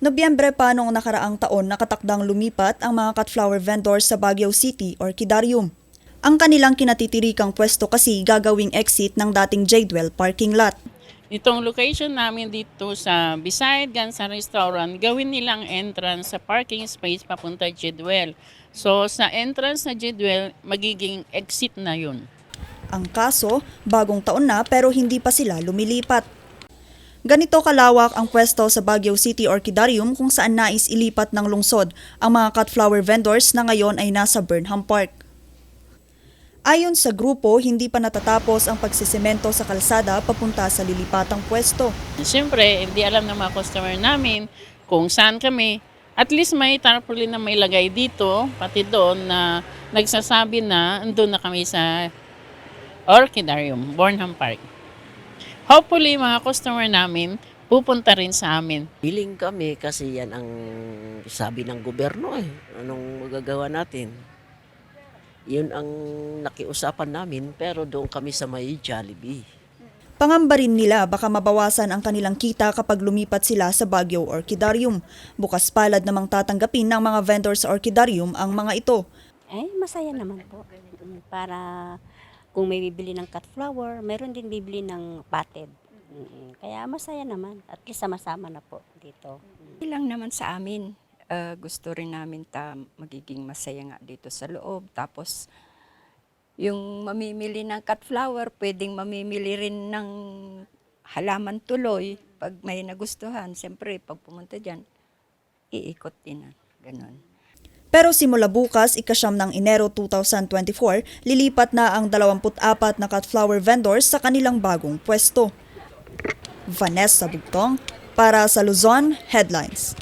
Nobyembre pa noong nakaraang taon nakatakdang lumipat ang mga cut flower vendors sa Baguio City or Kidarium. Ang kanilang kinatitirikang pwesto kasi gagawing exit ng dating Jadewell parking lot. Itong location namin dito sa beside Gansa Restaurant, gawin nilang entrance sa parking space papunta Jidwell. So sa entrance na Jidwell, magiging exit na yun. Ang kaso, bagong taon na pero hindi pa sila lumilipat. Ganito kalawak ang pwesto sa Baguio City Orchidarium kung saan nais ilipat ng lungsod ang mga cut flower vendors na ngayon ay nasa Burnham Park. Ayon sa grupo, hindi pa natatapos ang pagsisemento sa kalsada papunta sa lilipatang pwesto. Siyempre, hindi alam ng mga customer namin kung saan kami. At least may tarpaulin na may lagay dito, pati doon na nagsasabi na andun na kami sa Orchidarium, Bornham Park. Hopefully, mga customer namin pupunta rin sa amin. Hiling kami kasi yan ang sabi ng gobyerno eh. Anong magagawa natin? Yun ang nakiusapan namin pero doon kami sa may Jollibee. Pangamba rin nila baka mabawasan ang kanilang kita kapag lumipat sila sa Baguio Orchidarium. Bukas palad namang tatanggapin ng mga vendors sa Orchidarium ang mga ito. Eh, masaya naman po. Para kung may bibili ng cut flower, meron din bibili ng potted. Mm, Kaya masaya naman. At least sama-sama na po dito. Hindi lang naman sa amin. Ah, gusto rin namin ta magiging masaya nga dito sa loob. Tapos, yung mamimili ng cut flower, pwedeng mamimili rin ng halaman tuloy. Pag may nagustuhan, siyempre, pag pumunta dyan, iikot din. ah. Ganon. Pero simula bukas, ikasyam ng Enero 2024, lilipat na ang 24 na cut flower vendors sa kanilang bagong pwesto. Vanessa Bugtong para sa Luzon Headlines.